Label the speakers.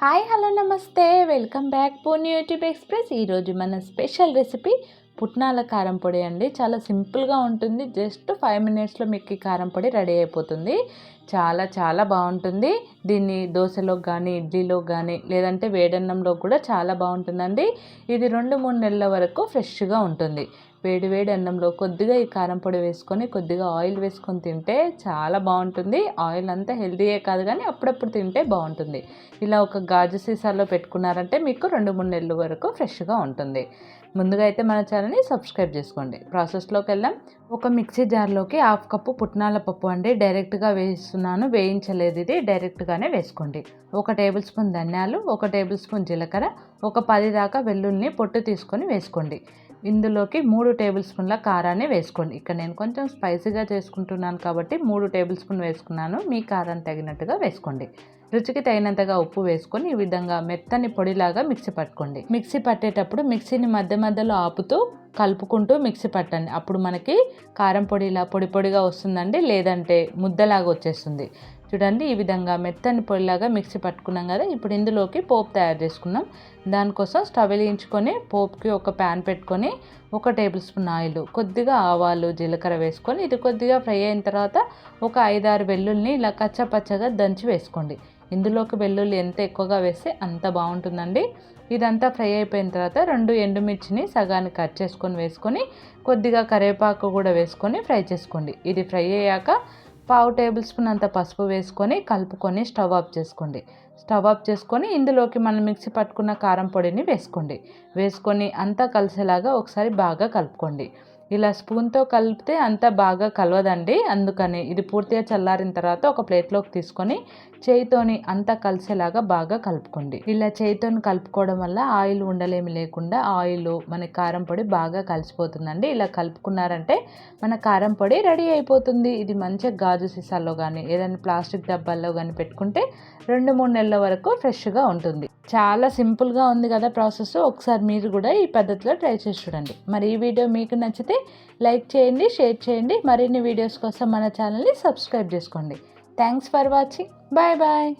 Speaker 1: Hi hello నమస్తే. Welcome back Purni YouTube Express. ఈరోజు మన స్పెషల్ రెసిపీ పుట్నాల కారం పొడి అండి. చాలా సింపుల్గా ఉంటుంది. జస్ట్ ఫైవ్ మినిట్స్లో మీకు ఈ కారం పొడి రెడీ అయిపోతుంది. చాలా చాలా బాగుంటుంది. దీన్ని దోశలో కానీ ఇడ్లీలో కానీ లేదంటే వేడన్నంలో కూడా చాలా బాగుంటుందండి. ఇది రెండు మూడు నెలల వరకు ఫ్రెష్గా ఉంటుంది. వేడి వేడి అన్నంలో కొద్దిగా ఈ కారం పొడి వేసుకొని కొద్దిగా ఆయిల్ వేసుకొని తింటే చాలా బాగుంటుంది. ఆయిల్ అంతా హెల్తీయే కాదు కానీ అప్పుడప్పుడు తింటే బాగుంటుంది. ఇలా ఒక గాజు సీసాలో పెట్టుకున్నారంటే మీకు రెండు మూడు నెలల వరకు ఫ్రెష్గా ఉంటుంది. ముందుగా అయితే మన ఛానల్ని సబ్స్క్రైబ్ చేసుకోండి. ప్రాసెస్లోకి వెళ్దాం. ఒక మిక్సీ జార్లోకి హాఫ్ కప్పు పుట్నాల పప్పు అండి. డైరెక్ట్గా వేస్తున్నాను. వేయించలేదు ఇది. డైరెక్ట్గానే వేసుకోండి. ఒక టేబుల్ స్పూన్ ధనియాలు ఒక టేబుల్ స్పూన్ జీలకర్ర ఒక పది దాకా వెల్లుల్ని పొట్టు తీసుకొని వేసుకోండి. ఇందులోకి మూడు టేబుల్ స్పూన్ల కారాన్ని వేసుకోండి. ఇక్కడ నేను కొంచెం స్పైసీగా చేసుకుంటున్నాను కాబట్టి మూడు టేబుల్ స్పూన్ వేసుకున్నాను. మీ కారాన్ని తగినట్టుగా వేసుకోండి. రుచికి తగినంతగా ఉప్పు వేసుకొని ఈ విధంగా మెత్తని పొడిలాగా మిక్సీ పట్టుకోండి. మిక్సీ పట్టేటప్పుడు మిక్సీని మధ్య మధ్యలో ఆపుతూ కలుపుకుంటూ మిక్సీ పట్టండి. అప్పుడు మనకి కారం పొడి ఇలా పొడి పొడిగా వస్తుందండి లేదంటే ముద్దలాగా వచ్చేస్తుంది. చూడండి ఈ విధంగా మెత్తని పొడిలాగా మిక్సీ పట్టుకున్నాం కదా ఇప్పుడు ఇందులోకి పోపు తయారు చేసుకున్నాం. దానికోసం స్టవ్ వెలిగించుకొని పోపుకి ఒక ప్యాన్ పెట్టుకొని ఒక టేబుల్ స్పూన్ ఆయిల్ కొద్దిగా ఆవాలు జీలకర్ర వేసుకొని ఇది కొద్దిగా ఫ్రై అయిన తర్వాత ఒక ఐదారు వెల్లుల్ని ఇలా కచ్చపచ్చగా దంచి వేసుకోండి. ఇందులోకి వెల్లుల్లి ఎంత ఎక్కువగా వేస్తే అంత బాగుంటుందండి. ఇదంతా ఫ్రై అయిపోయిన తర్వాత రెండు ఎండుమిర్చిని సగానికి కట్ చేసుకొని వేసుకొని కొద్దిగా కరివేపాకు కూడా వేసుకొని ఫ్రై చేసుకోండి. ఇది ఫ్రై అయ్యాక పావు టేబుల్ స్పూన్ అంత పసుపు వేసుకొని కలుపుకొని స్టవ్ ఆఫ్ చేసుకోండి. స్టవ్ ఆఫ్ చేసుకొని ఇందులోకి మనం మిక్సీ పట్టుకున్న కారం పొడిని వేసుకోండి. వేసుకొని అంతా కలిసేలాగా ఒకసారి బాగా కలుపుకోండి. ఇలా స్పూన్తో కలిపితే అంత బాగా కలవదండి. అందుకని ఇది పూర్తిగా చల్లారిన తర్వాత ఒక ప్లేట్లోకి తీసుకొని చేయితోని అంతా కలిసేలాగా బాగా కలుపుకోండి. ఇలా చేయితోని కలుపుకోవడం వల్ల ఆయిల్ ఉండలేమి లేకుండా ఆయిల్ మన కారం పొడి బాగా కలిసిపోతుందండి. ఇలా కలుపుకున్నారంటే మన కారం పొడి రెడీ అయిపోతుంది. ఇది మంచిగా గాజు సీసాల్లో కానీ ఏదైనా ప్లాస్టిక్ డబ్బాల్లో కానీ పెట్టుకుంటే రెండు మూడు నెలల వరకు ఫ్రెష్గా ఉంటుంది. చాలా సింపుల్గా ఉంది కదా ప్రాసెస్. ఒకసారి మీరు కూడా ఈ పద్ధతిలో ట్రై చేసి చూడండి. మరి ఈ వీడియో మీకు నచ్చితే లైక్ చేయండి షేర్ చేయండి. మరిన్ని వీడియోస్ కోసం మన ఛానల్ని సబ్స్క్రైబ్ చేసుకోండి. Thanks for watching. Bye bye.